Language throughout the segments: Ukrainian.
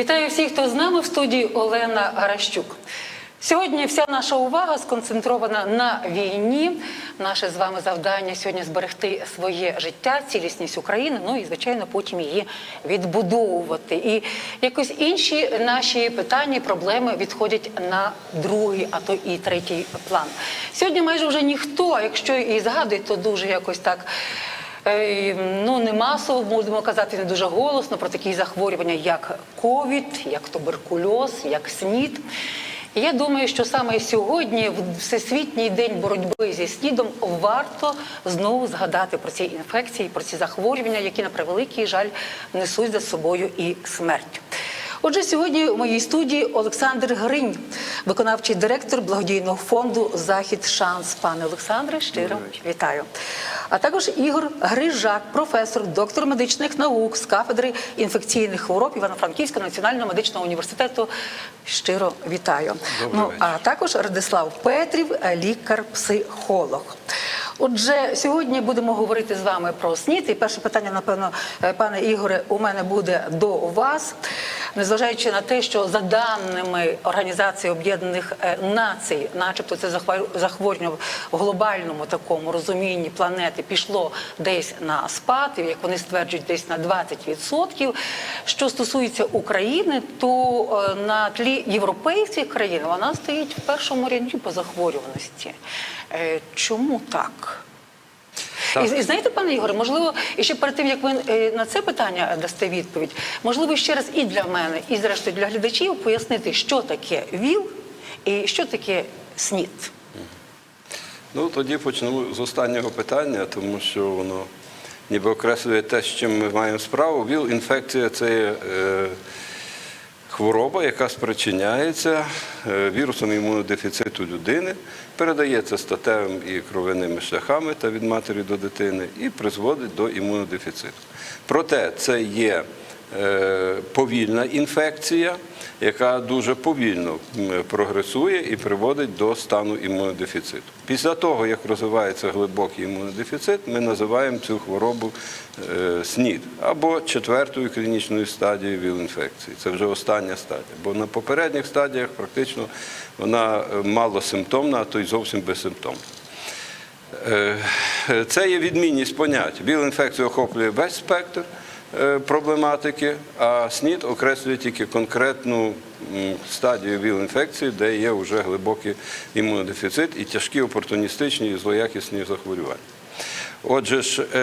Вітаю всіх, хто з нами в студії Олена Гаращук. Сьогодні вся наша увага сконцентрована на війні. Наше з вами завдання сьогодні зберегти своє життя, цілісність України. Ну і звичайно, потім її відбудовувати. І якось інші наші питання, проблеми відходять на другий, а то і третій план. Сьогодні майже вже ніхто, якщо і згадує, то дуже якось так. Е, Ну, не масово будемо казати не дуже голосно про такі захворювання, як ковід, як туберкульоз, як СНІД. Я думаю, що саме сьогодні, в Всесвітній день боротьби зі СНІДом, варто знову згадати про ці інфекції, про ці захворювання, які на превеликий жаль несуть за собою і смерть. Отже, сьогодні у моїй студії Олександр Гринь, виконавчий директор благодійного фонду Захід Шанс. Пане Олександре, щиро вітаю. А також Ігор Грижак, професор, доктор медичних наук з кафедри інфекційних хвороб Івано-Франківського національного медичного університету. Щиро вітаю. Добрий ну вечір. а також Радислав Петрів, лікар-психолог. Отже, сьогодні будемо говорити з вами про СНІД. І перше питання, напевно, е, пане Ігоре, у мене буде до вас. Незважаючи на те, що за даними Організації Об'єднаних е, Націй, начебто це захворювання в глобальному такому розумінні планети пішло десь на спад, як вони стверджують, десь на 20%. Що стосується України, то е, на тлі європейських країн вона стоїть в першому ряді по захворюваності. Е, Чому так? Так. І, і знаєте, пане Ігоре, можливо, і ще перед тим як ви е, на це питання дасте відповідь, можливо, ще раз і для мене, і зрештою для глядачів пояснити, що таке ВІЛ і що таке СНІД. Ну, тоді почну з останнього питання, тому що воно ніби окреслює те, з чим ми маємо справу. ВІЛ-інфекція це є, е, хвороба, яка спричиняється е, вірусом імунодефіциту людини, передається статевим і кровяними шляхами та від матері до дитини і призводить до імунодефіциту. Проте це є повільна інфекція, яка дуже повільно прогресує і приводить до стану імунодефіциту. Після того, як розвивається глибокий імунодефіцит, ми називаємо цю хворобу е, СНІД або четвертою клінічною стадією ВІЛ-інфекції. Це вже остання стадія. Бо на попередніх стадіях практично вона е, малосимптомна, а то й зовсім безсимптомна. Е, Це є відмінність понять. ВІЛ-інфекція охоплює весь спектр е, проблематики, а СНІД окреслює тільки конкретну стадію ВІЛ-інфекції, де є вже глибокий імунодефіцит і тяжкі опортуністичні і злоякісні захворювання. Отже ж, е,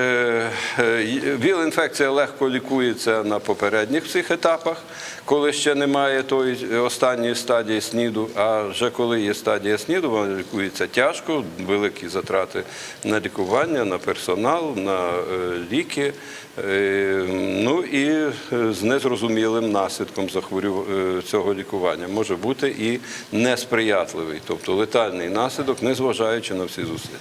е, ВІЛ-інфекція легко лікується на попередніх всіх етапах, коли ще немає тої останньої стадії СНІДу. А вже коли є стадія СНІДу, вона лікується тяжко, великі затрати на лікування, на персонал, на е, ліки. Ну і з незрозумілим наслідком цього лікування може бути і несприятливий, тобто летальний наслідок, незважаючи на всі зусилля.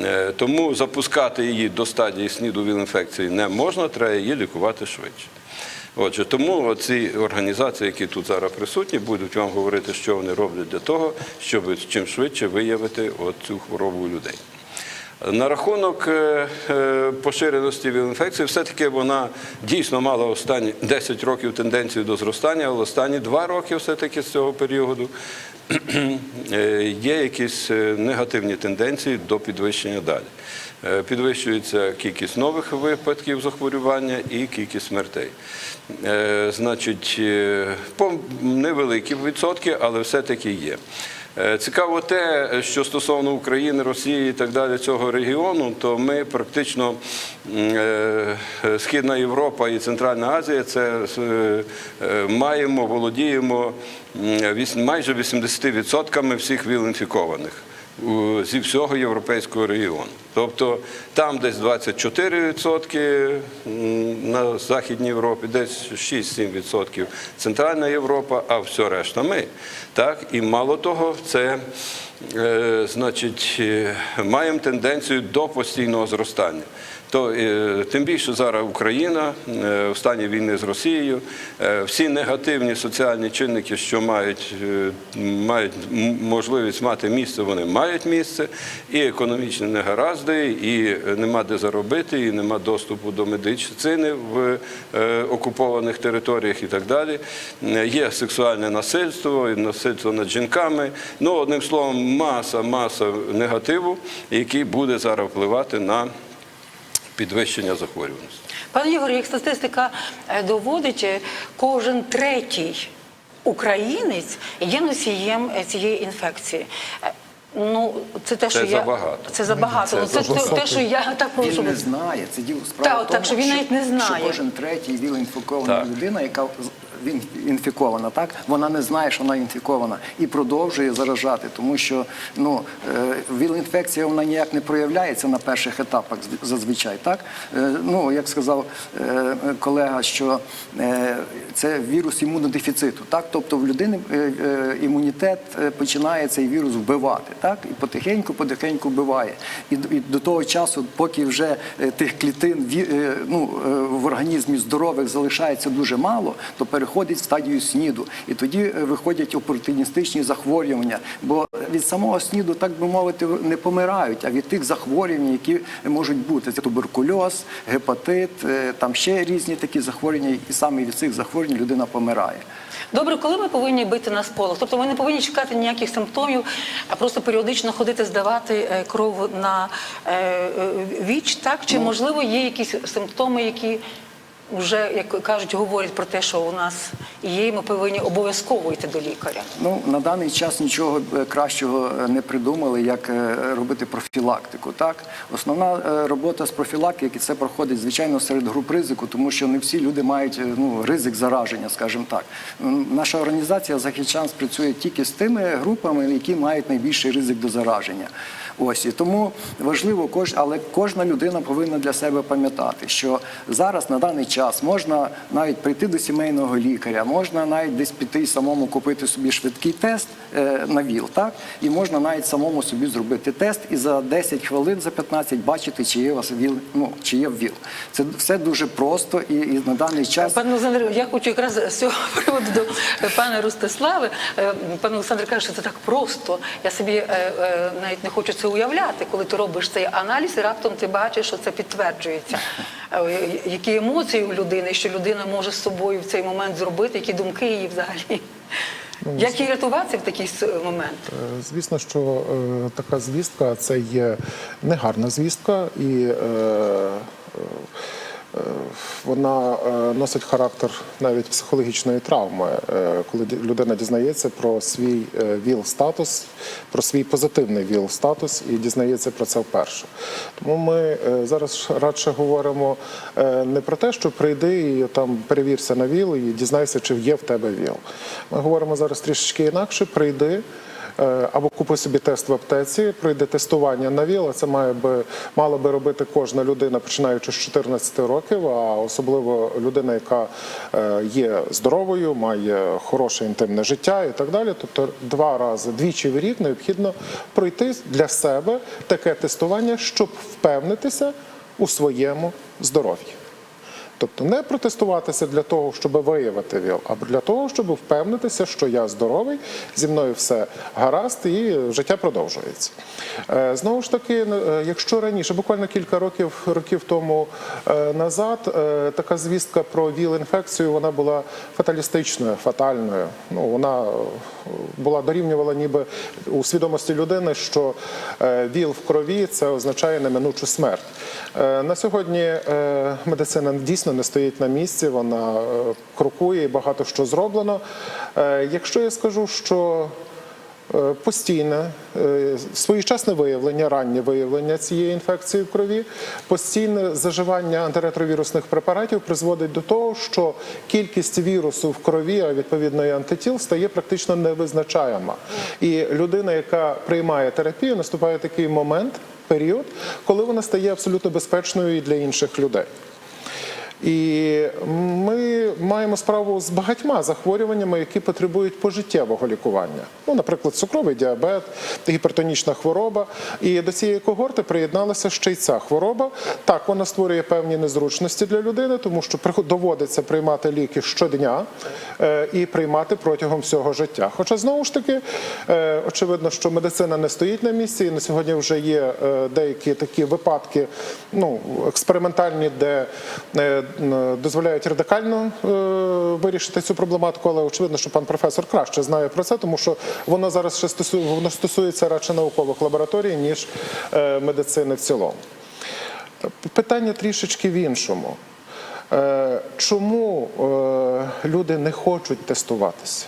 Е, Тому запускати її до стадії СНІДу ВІЛ-інфекції не можна, треба її лікувати швидше. Отже, тому ці організації, які тут зараз присутні, будуть вам говорити, що вони роблять для того, щоб чим швидше виявити цю хворобу у людей. На рахунок е, е, поширеності ВІЛ-інфекції, все-таки вона дійсно мала останні 10 років тенденцію до зростання, але останні 2 роки все-таки з цього періоду є якісь е, негативні тенденції до підвищення далі. Е, Підвищується кількість нових випадків захворювання і кількість смертей. Е, Значить, е, невеликі відсотки, але все-таки є. Е, Цікаво те, що стосовно України, Росії і так далі цього регіону, то ми практично е, е, Східна Європа і Центральна Азія це маємо, володіємо майже 80% всіх ВІЛ-інфікованих зі всього європейського регіону. Тобто там десь 24% на Західній Європі, десь 6-7% Центральна Європа, а все решта ми. Так? І мало того, це е, значить, е, маємо тенденцію до постійного зростання. То е, тим більше зараз Україна е, в стані війни з Росією, е, всі негативні соціальні чинники, що мають, мають можливість мати місце, вони мають місце, і економічні негаразди, і нема де заробити, і нема доступу до медицини в окупованих територіях і так далі. Є сексуальне насильство, насильство над жінками. Ну, одним словом, маса, маса негативу, який буде зараз впливати на підвищення захворюваності. Пане Ігор, як статистика е, доводить, е, кожен третій українець є носієм е, цієї інфекції. Ну, це те, що я забагато. це забагато. Це Ну, Це, дуже те, що я так прошу. Він не знає. Це діло справа Так, в тому, так, що він навіть не знає. Що кожен третій віл-інфікована людина, яка інфікована, так вона не знає, що вона інфікована, і продовжує заражати, тому що ну е, віл-інфекція вона ніяк не проявляється на перших етапах зазвичай. Так Е, ну як сказав е, колега, що це вірус імунодефіциту. Так, тобто в людини імунітет починає цей вірус вбивати, так і потихеньку, потихеньку вбиває. І, до- того часу, поки вже тих клітин ну, в організмі здорових залишається дуже мало, то переходить в стадію сніду. І тоді е, виходять опортуністичні захворювання. Бо від самого сніду, так би мовити, не помирають, а від тих захворювань, які можуть бути. Це туберкульоз, гепатит, е, там ще різні такі захворювання, і саме від цих захворювань людина помирає. Добре, коли ми повинні бити на сполох? Тобто ми не повинні чекати ніяких симптомів, а просто періодично ходити здавати е, кров на віч, так? Чи можливо є якісь симптоми, які вже, як кажуть, говорять про те, що у нас є, ми повинні обов'язково йти до лікаря? Ну на даний час нічого е, кращого е, не придумали, як е, робити профілактику. Так, основна робота з профілактики це проходить звичайно серед груп ризику, тому що не всі люди мають ну ризик зараження, скажімо так. Наша організація Захищанс працює тільки з тими групами, які мають найбільший ризик до зараження. Ось і тому важливо кож, але кожна людина повинна для себе пам'ятати, що зараз на даний час можна навіть прийти до сімейного лікаря, можна навіть десь піти і самому купити собі швидкий тест е, на ВІЛ, так і можна навіть самому собі зробити тест і за 10 хвилин, за 15 бачити, чи є у вас ВІЛ, ну чи є ВІЛ. Це все дуже просто і, і на даний час. Пане Олександр, я хочу якраз з цього приводу до е, пана Ростислави. Е, Пан Олександр каже, що це так просто. Я собі навіть не хочу це уявляти, коли ти робиш цей аналіз, і раптом ти бачиш, що це підтверджується. Е, Які емоції у людини, що людина може з собою в цей момент зробити, які думки її взагалі. Як її рятуватися в такий момент? Е, Звісно, що е, така звістка це є негарна звістка, і е, е, вона е, носить характер навіть психологічної травми, е, коли людина дізнається про свій е, ВІЛ-статус, про свій позитивний ВІЛ-статус і дізнається про це вперше. Тому ми е, зараз радше говоримо е, не про те, що прийди і там перевірся на ВІЛ і дізнайся, чи є в тебе ВІЛ. Ми говоримо зараз трішечки інакше. Прийди. Е, Або купи собі тест в аптеці, пройде тестування на ВІЛ, це має би мала би робити кожна людина, починаючи з 14 років, а особливо людина, яка е, є здоровою, має хороше інтимне життя і так далі. Тобто два рази, двічі в рік необхідно пройти для себе таке тестування, щоб впевнитися у своєму здоров'ї. Тобто не протестуватися для того, щоб виявити ВІЛ, а для того, щоб впевнитися, що я здоровий, зі мною все гаразд і життя продовжується. Е, Знову ж таки, е, якщо раніше, буквально кілька років років тому е, назад, така звістка про ВІЛ-інфекцію вона була фаталістичною, фатальною. Ну вона була дорівнювала ніби у свідомості людини, що ВІЛ в крові це означає неминучу смерть. На сьогодні медицина дійсно не стоїть на місці, вона е, крокує і багато що зроблено. Е, Якщо я скажу, що е, Постійне своєчасне виявлення, раннє виявлення цієї інфекції в крові, постійне заживання антиретровірусних препаратів призводить до того, що кількість вірусу в крові, а відповідно і антитіл, стає практично невизначаема. І людина, яка приймає терапію, наступає такий момент, період, коли вона стає абсолютно безпечною і для інших людей. І ми маємо справу з багатьма захворюваннями, які потребують пожиттєвого лікування. Ну, наприклад, цукровий діабет, гіпертонічна хвороба. І до цієї когорти приєдналася ще й ця хвороба. Так, вона створює певні незручності для людини, тому що доводиться приймати ліки щодня е, і приймати протягом всього життя. Хоча знову ж таки, е, очевидно, що медицина не стоїть на місці, і на сьогодні вже є е, деякі такі випадки, ну експериментальні, де дозволяють радикально е, вирішити цю проблематику, але очевидно, що пан професор краще знає про це, тому що воно зараз ще стосує, воно стосується радше наукових лабораторій, ніж е, медицини в цілому. Питання трішечки в іншому. Е, Чому люди не хочуть тестуватися?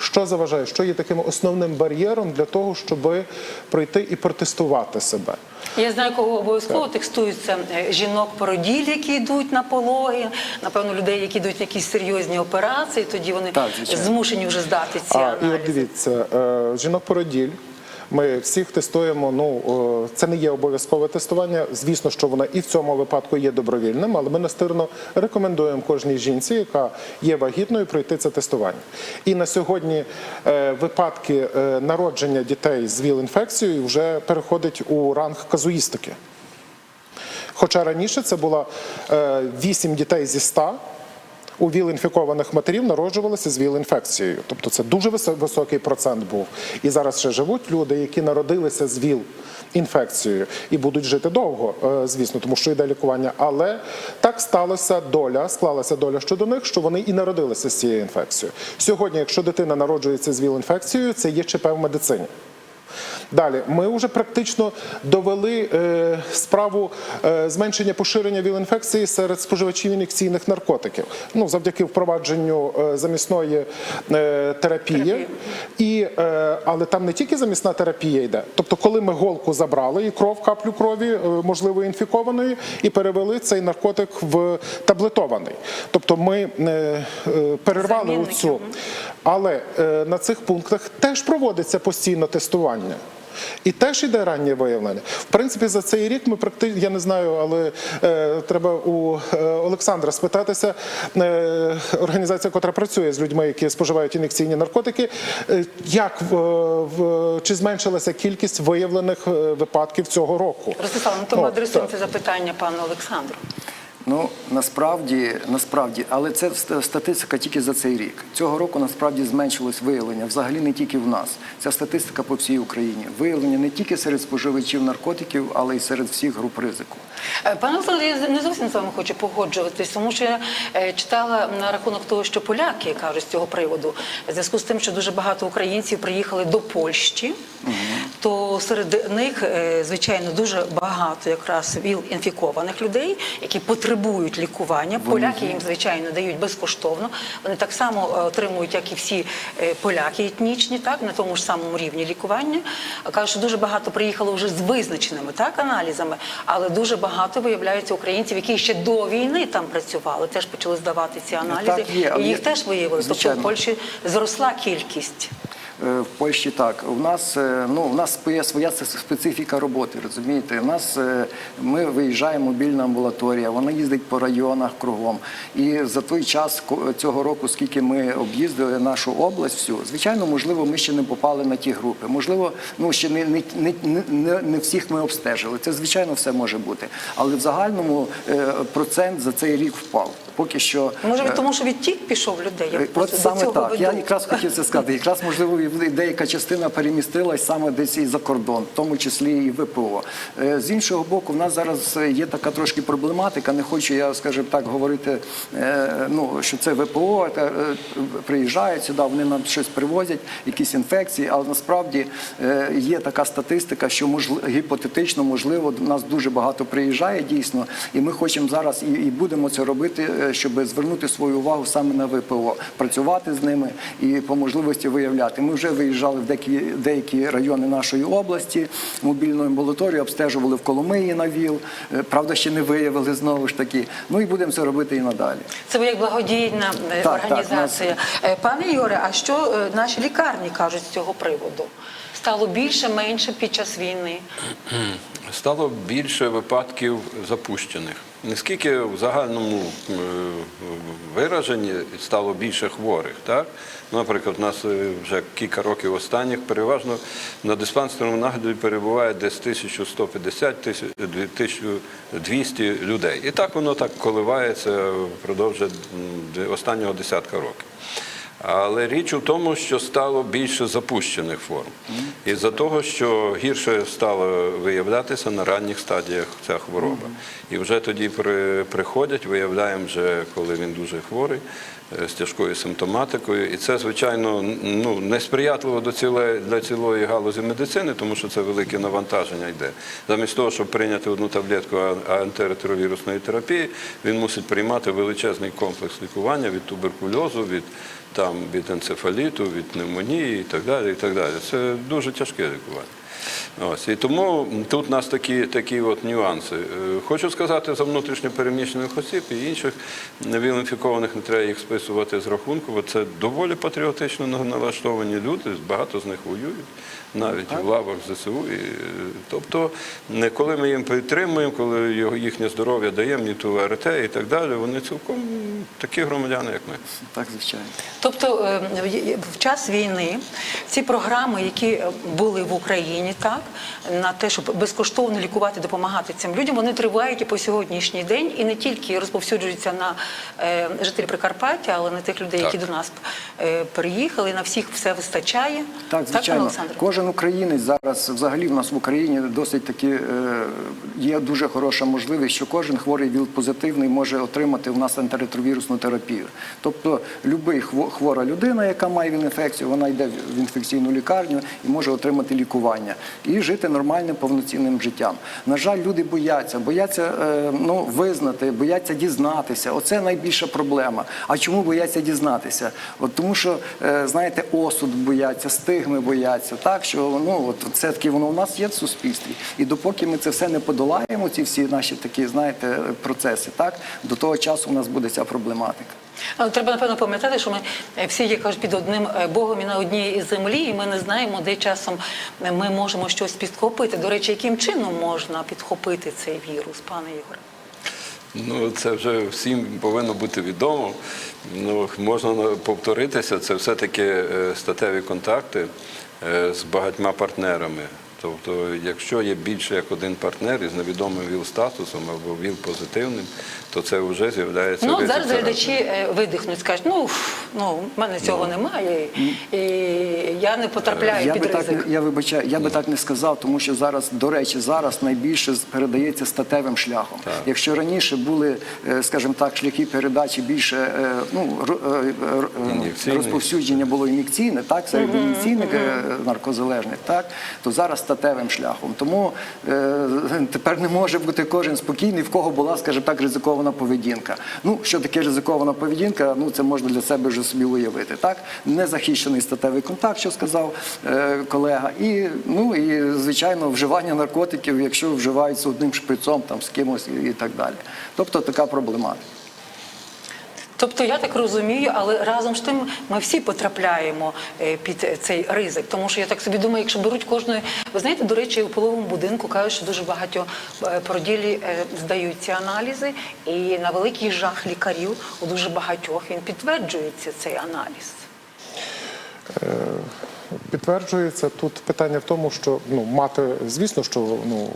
Що заважає? Що є таким основним бар'єром для того, щоб пройти і протестувати себе? Я знаю, кого обов'язково текстуються е, жінок породіль, які йдуть на пологи, напевно, людей, які йдуть на якісь серйозні операції, тоді вони Так, змушені вже здати ці А, і от дивіться, е, жінок породіль. Ми всіх тестуємо. Ну е, це не є обов'язкове тестування. Звісно, що воно і в цьому випадку є добровільним, але ми настирно рекомендуємо кожній жінці, яка є вагітною, пройти це тестування. І на сьогодні е, випадки е, народження дітей з ВІЛ-інфекцією вже переходить у ранг казуїстики. Хоча раніше це було 8 дітей зі 100 у ВІЛ-інфікованих матерів народжувалися з ВІЛ-інфекцією. Тобто це дуже висо- високий процент був. І зараз ще живуть люди, які народилися з ВІЛ-інфекцією і будуть жити довго, е, звісно, тому що йде лікування. Але так сталося доля, склалася доля щодо них, що вони і народилися з цією інфекцією. Сьогодні, якщо дитина народжується з ВІЛ-інфекцією, це є ЧП в медицині. Далі, ми вже практично довели е, справу е, зменшення поширення ВІЛ-інфекції серед споживачів ін'єкційних наркотиків. Ну, завдяки впровадженню е, замісної терапії. І, але там не тільки замісна терапія йде. Тобто, коли ми голку забрали і кров, каплю крові, можливо, інфікованої, і перевели цей наркотик в таблетований. Тобто ми перервали оцю. Але на цих пунктах теж проводиться постійно тестування. І теж іде раннє виявлення. В принципі, за цей рік ми практично, я не знаю, але е, треба у е, Олександра спитатися. Е, організація, яка працює з людьми, які споживають ін'єкційні наркотики, е, як в, в, чи зменшилася кількість виявлених е, випадків цього року? Ростислав, ну тому От, адресуємо це запитання пану Олександру. Ну насправді, насправді, але це ст- статистика тільки за цей рік. Цього року насправді зменшилось виявлення. Взагалі не тільки в нас. Ця статистика по всій Україні. Виявлення не тільки серед споживачів наркотиків, але й серед всіх груп ризику. Е, Пане Олександре, я не зовсім з вами хочу погоджуватись, тому що я е, читала на рахунок того, що поляки кажуть з цього приводу, в зв'язку з тим, що дуже багато українців приїхали до Польщі, то серед них, е, звичайно, дуже багато якраз ВІЛ-інфікованих людей, які потребують лікування. Поляки їм, звичайно, дають безкоштовно. Вони так само е, отримують, як і всі е, поляки етнічні, так на тому ж самому рівні лікування. Кажуть, що дуже багато приїхало вже з визначеними так аналізами, але дуже багато виявляється українців, які ще до війни там працювали, теж почали здавати ці аналізи, так, є, і їх є- теж виявили. Тобто в. Польщі зросла кількість. Е, В Польщі так. У нас е, ну у нас є своя специфіка роботи. Розумієте, у нас е, ми виїжджаємо мобільна амбулаторія, вона їздить по районах кругом. І за той час цього року, скільки ми об'їздили нашу область, всю звичайно, можливо, ми ще не попали на ті групи. Можливо, ну ще не, не, не, не, не всіх ми обстежили. Це звичайно все може бути. Але в загальному процент за цей рік впав. Поки що Може, тому, що відтік пішов людей. Я От саме так. веду. Я якраз хотів це сказати. Якраз можливо деяка частина перемістилась саме десь і за кордон, в тому числі і ВПО. Е, З іншого боку, в нас зараз є така трошки проблематика. Не хочу я, скажімо так, говорити, е, ну що це ВПО, е, приїжджають сюди, вони нам щось привозять, якісь інфекції, але насправді є така статистика, що можливо гіпотетично, можливо, нас дуже багато приїжджає дійсно, і ми хочемо зараз і, і будемо це робити, щоб звернути свою увагу саме на ВПО, працювати з ними і по можливості виявляти. Ми вже виїжджали в деякі, деякі райони нашої області, мобільну амбулаторію, обстежували в Коломиї на ВІЛ. Е, Правда, ще не виявили знову ж таки. Ну і будемо це робити і надалі. Це ви як благодійна е, Так, так, організація. Е, Пане Юре, а що наші лікарні кажуть з цього приводу? Стало більше, менше під час війни? стало більше випадків запущених. Не скільки в загальному е, вираженні стало більше хворих. Так? Ну, Наприклад, у нас е, вже кілька років останніх переважно на диспансерному нагляді перебуває десь 1150 1200 людей. І так воно так коливається впродовж останнього десятка років. Але річ у тому, що стало більше запущених форм. Із-за того, що гірше стало виявлятися на ранніх стадіях ця хвороба. І вже тоді при, приходять, виявляємо, вже, коли він дуже хворий, е, з тяжкою симптоматикою. І це, звичайно, ну, несприятливо до цілої, для цілої галузі медицини, тому що це велике навантаження йде. Замість того, щоб прийняти одну таблетку антиретровірусної терапії, він мусить приймати величезний комплекс лікування від туберкульозу, від там від енцефаліту, від пневмонії і так далі. І так далі. Це дуже тяжке лікування. Ось і тому тут у нас такі, такі от нюанси. Е, Хочу сказати за внутрішньо переміщених осіб і інших невіл-інфікованих не треба їх списувати з рахунку, бо це доволі патріотично налаштовані люди. Багато з них воюють навіть в лавах ЗСУ. І, е, тобто, не коли ми їм підтримуємо, коли їхнє здоров'я даємо, ні ту АРТ і так далі, вони цілком такі громадяни, як ми. Так, звичайно. Тобто е, в- час війни ці програми, які е, були в Україні, так на те, щоб безкоштовно лікувати, допомагати цим людям, вони тривають і по сьогоднішній день, і не тільки розповсюджуються на е, жителів Прикарпаття, але на тих людей, які до нас приїхали. На всіх все вистачає. Так, звичайно. Олександре? Кожен українець зараз, взагалі, в нас в Україні досить таки є дуже хороша можливість, що кожен хворий ВІЛ-позитивний може отримати в нас антиретровірусну терапію. Тобто, будь-яка хвора людина, яка має ВІЛ-інфекцію, вона йде в інфекційну лікарню і може отримати лікування і жити нормальним повноцінним життям. На жаль, люди бояться, бояться е, ну, визнати, бояться дізнатися. Оце найбільша проблема. А чому бояться дізнатися? От тому, що е, знаєте, осуд бояться, стигми бояться, так що ну от це таки воно у нас є в суспільстві. І допоки ми це все не подолаємо, ці всі наші такі, знаєте, процеси, так до того часу у нас буде ця проблематика. Але треба напевно пам'ятати, що ми е, всі є кажуть під одним е, Богом і на одній землі, і ми не знаємо, де часом е, ми можемо щось підхопити. До речі, яким чином можна підхопити цей вірус, пане Ігоре? Ну, це вже всім повинно бути відомо. Ну, можна повторитися, це все-таки статеві контакти з багатьма партнерами. Тобто, якщо є більше як один партнер із невідомим ВІЛ-статусом або ВІЛ-позитивним, то це вже з'являється Ну, зараз глядачі е, видихнуть, скажуть, ну, ф, ну в мене цього немає, і, і я не потрапляю Я під би ризик. не- я вибачаю, я би так не сказав, тому що зараз, до речі, зараз найбільше передається статевим шляхом. Якщо раніше були, е, скажімо так, шляхи передачі більше е, ну розповсюдження було ін'єкційне, так? Серед ін'єкційних наркозалежних, так? То зараз статевим шляхом. Тому тепер не може бути кожен спокійний, в кого була, скажімо так, ризикована поведінка. Ну що таке ризикована поведінка? Ну це можна для себе вже собі уявити. Так незахищений статевий контакт, що сказав е, колега, і ну і звичайно вживання наркотиків, якщо вживаються одним шприцом, там з кимось і, і так далі. Тобто така проблематика. Тобто я так розумію, але разом з тим ми всі потрапляємо е, під цей ризик. Тому що я так собі думаю, якщо беруть кожної, ви знаєте, до речі, у половому будинку кажуть, що дуже багато е, породілі здаються аналізи, і на великий жах лікарів у дуже багатьох він підтверджується цей аналіз. Підтверджується тут питання в тому, що ну мати, звісно, що ну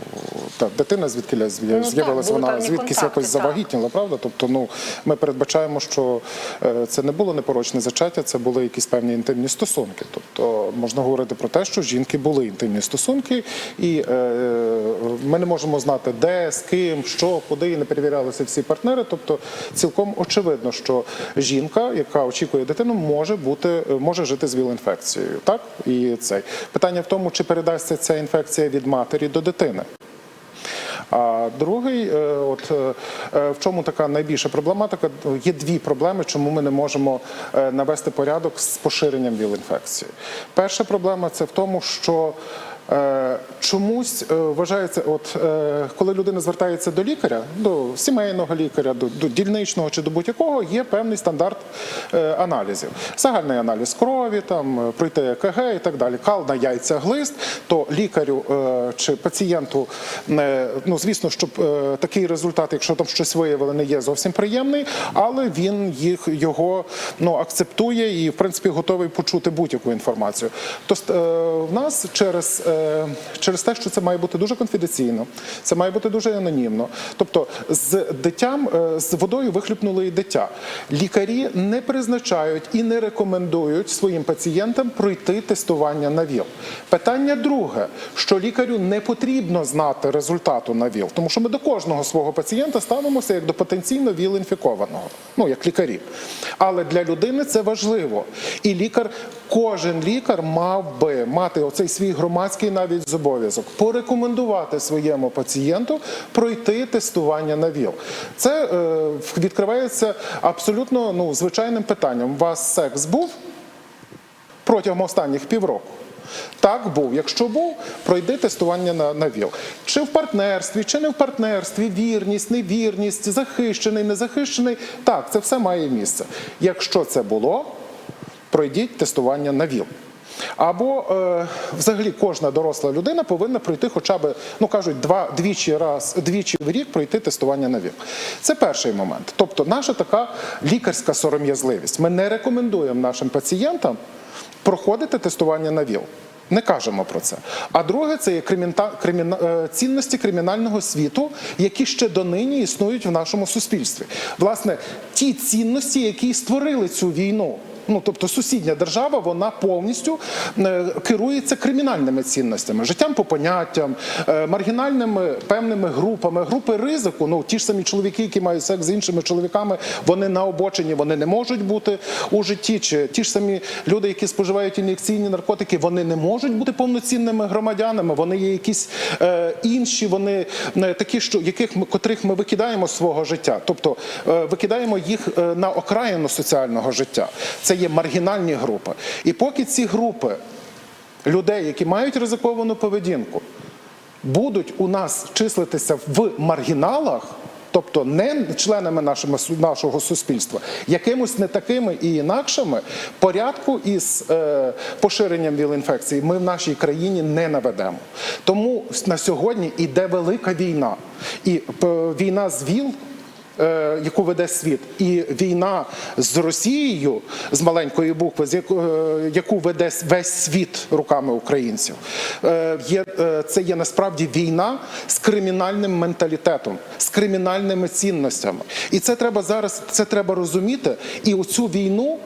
та дитина звідки Ну, з'явилася, були вона звідкись якось завагітніла, правда? Тобто, ну ми передбачаємо, що е, це не було непорочне зачаття, це були якісь певні інтимні стосунки. Тобто можна говорити про те, що жінки були інтимні стосунки, і е, ми не можемо знати, де, з ким, що, куди і не перевірялися всі партнери. Тобто, цілком очевидно, що жінка, яка очікує дитину, може бути, може жити з ВІЛ-інфекцією. Так і цей питання в тому, чи передасться ця інфекція від матері до дитини. А другий, е, от е, е, в чому така найбільша проблематика? Є дві проблеми, чому ми не можемо навести порядок з поширенням ВІЛ-інфекції. Перша проблема це в тому, що Чомусь е, вважається, от е, коли людина звертається до лікаря, до сімейного лікаря, до, до дільничного чи до будь-якого, є певний стандарт е, аналізів. Загальний аналіз крові, там е, пройти ЕКГ і так далі. Кал на яйця глист, то лікарю е, чи пацієнту, е, ну звісно, щоб е, такий результат, якщо там щось виявили, не є зовсім приємний, але він їх його ну акцептує і в принципі готовий почути будь-яку інформацію. То е, в нас через, е, через те, що це має бути дуже конфіденційно, це має бути дуже анонімно. Тобто, з дитям е, з водою вихлюпнули і дитя. Лікарі не призначають і не рекомендують своїм пацієнтам пройти тестування на ВІЛ. Питання друге, що лікарю не потрібно знати результату на ВІЛ, тому що ми до кожного свого пацієнта ставимося як до потенційно ВІЛ-інфікованого, ну як лікарі. Але для людини це важливо. І лікар, кожен лікар мав би мати оцей свій громадський навіть зобов'язок порекомендувати своєму пацієнту пройти тестування на ВІЛ. Це е, відкривається абсолютно ну, звичайним питанням. У вас секс був протягом останніх півроку? Так був. Якщо був, пройди тестування на, на ВІЛ. Чи в партнерстві, чи не в партнерстві, вірність, невірність, захищений, незахищений. Так, це все має місце. Якщо це було, пройдіть тестування на ВІЛ. Або е, взагалі кожна доросла людина повинна пройти хоча б, ну кажуть, два, двічі, раз, двічі в рік пройти тестування на ВІЛ. Це перший момент. Тобто наша така лікарська сором'язливість. Ми не рекомендуємо нашим пацієнтам проходити тестування на ВІЛ. Не кажемо про це. А друге, це є кримінта, криміна, е, цінності кримінального світу, які ще донині існують в нашому суспільстві. Власне, ті цінності, які створили цю війну. Ну, тобто сусідня держава, вона повністю е, керується кримінальними цінностями, життям по поняттям, е, маргінальними певними групами, групи ризику. Ну ті ж самі чоловіки, які мають секс з іншими чоловіками, вони на обочині, вони не можуть бути у житті. Чи ті ж самі люди, які споживають ін'єкційні наркотики, вони не можуть бути повноцінними громадянами. Вони є якісь е, інші, вони е, такі, що яких ми котрих ми викидаємо з свого життя, тобто е, викидаємо їх е, на окраїну соціального життя. Це є маргінальні групи. І поки ці групи людей, які мають ризиковану поведінку, будуть у нас числитися в маргіналах. Тобто не членами нашого, нашого суспільства, якимось не такими і інакшими порядку із е, поширенням ВІЛ-інфекції ми в нашій країні не наведемо. Тому на сьогодні іде велика війна. І е, війна з ВІЛ яку веде світ, і війна з Росією з маленької букви, з яку, е, веде весь світ руками українців, е, є, е, це є насправді війна з кримінальним менталітетом, з кримінальними цінностями. І це треба зараз, це треба розуміти. І оцю війну.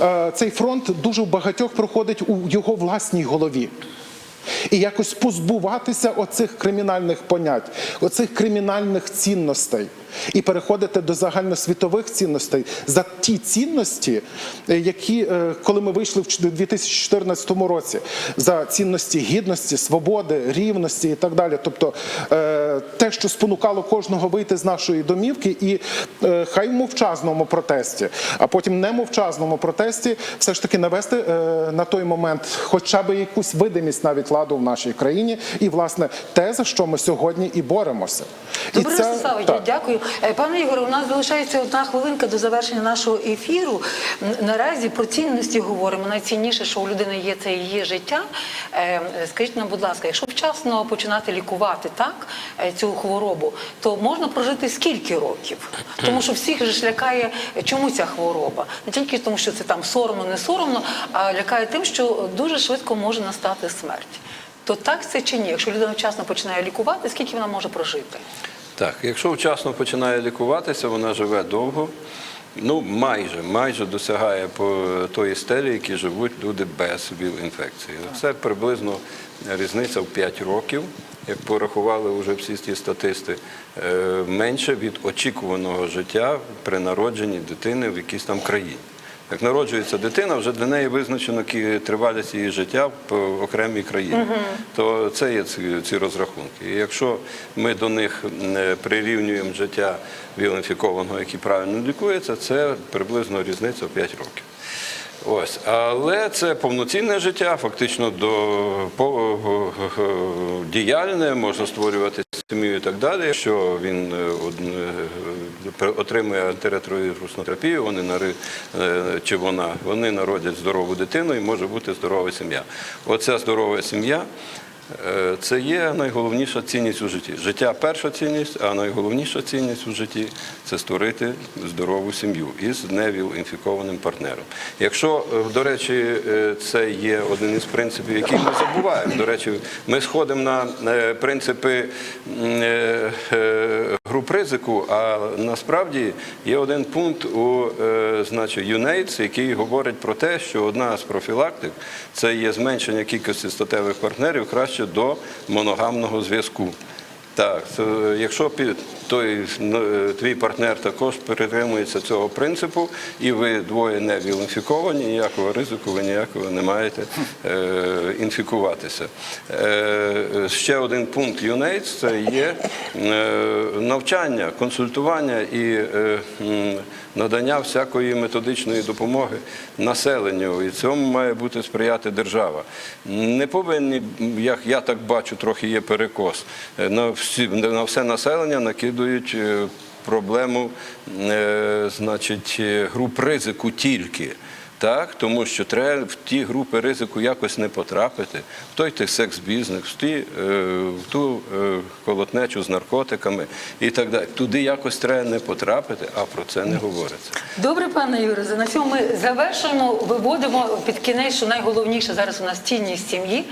е, Цей фронт дуже багатьох проходить у його власній голові. І якось позбуватися оцих кримінальних понять, оцих кримінальних цінностей, і переходити до загальносвітових цінностей за ті цінності, е, які е, коли ми вийшли в 2014 році, за цінності гідності, свободи, рівності і так далі. Тобто е, те, що спонукало кожного вийти з нашої домівки, і хай в мовчазному протесті, а потім не мовчазному протесті, все ж таки навести на той момент хоча б якусь видимість навіть ладу в нашій країні, і власне те, за що ми сьогодні і боремося. Добре, Ростиславе, я дякую. Е, Пане Ігоре, у нас залишається одна хвилинка до завершення нашого ефіру. Наразі про цінності говоримо. Найцінніше, що у людини є, це її життя. Е, Скажіть нам, будь ласка, якщо вчасно починати лікувати так е, цю хворобу, то можна прожити скільки років? Тому що всіх же лякає, чому ця хвороба? Не тільки тому, що це там соромно, не соромно, а лякає тим, що дуже швидко може настати смерть. То так це чи ні? Якщо людина вчасно починає лікувати, скільки вона може прожити? Так, якщо вчасно починає лікуватися, вона живе довго. Ну, майже, майже досягає по тої стелі, які живуть люди без ВІЛ-інфекції. Це приблизно різниця в 5 років, як порахували вже всі ті статисти, е, менше від очікуваного життя при народженні дитини в якійсь там країні. Як народжується дитина, вже для неї визначено тривалість її життя в окремій країні. То це є ці, ці розрахунки. І якщо ми до них е, прирівнюємо життя віл-інфікованого, який правильно лікується, це приблизно різниця в 5 років. Ось, але це повноцінне життя, фактично до по, діяльне, можна створювати сім'ю і так далі. Якщо він е, е, отримує антиретровірусну терапію, вони нари, е, чи вона вони народять здорову дитину і може бути здорова сім'я. Оця здорова сім'я. Е, Це є найголовніша цінність у житті. Життя перша цінність, а найголовніша цінність у житті це створити здорову сім'ю із невіл-інфікованим партнером. Якщо, е, до речі, е, це є один із принципів, який ми забуваємо. До речі, ми сходимо на принципи груп ризику, а насправді є один пункт у значить, який говорить про те, що одна з профілактик це є зменшення кількості статевих партнерів краще до моногамного зв'язку. Так, якщо той ну, е, твій партнер також притримується цього принципу, і ви двоє не віл-інфіковані, ніякого ризику ви ніякого не маєте е, інфікуватися. Е, ще один пункт UNAIDS – це є навчання, консультування і надання всякої методичної допомоги населенню, і цьому має бути сприяти держава. Не повинні, як я так бачу, трохи є перекос. На, всі, на все населення накидують е, проблему е, значить, е, груп ризику тільки. Так, тому що треба в ті групи ризику якось не потрапити, в той ти секс-бізнес, в, ті, е, в ту е, колотнечу з наркотиками і так далі. Туди якось треба не потрапити, а про це не говориться. Добре, пане Юризе, на цьому ми завершуємо. Виводимо під кінець, що найголовніше зараз у нас цінність сім'ї.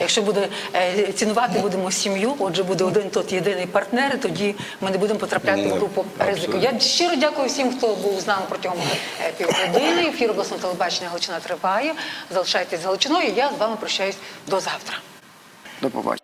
Якщо буде е, цінувати будемо сім'ю, отже, буде один тот єдиний партнер, і тоді ми не будемо потрапляти в Ну, групу ризику. абсолютно. Я щиро дякую всім, хто був з нами протягом півгодини. Ефір обласного телебачення Галичина триває. Залишайтесь з Галичиною. Я з вами прощаюсь до завтра. До побачення.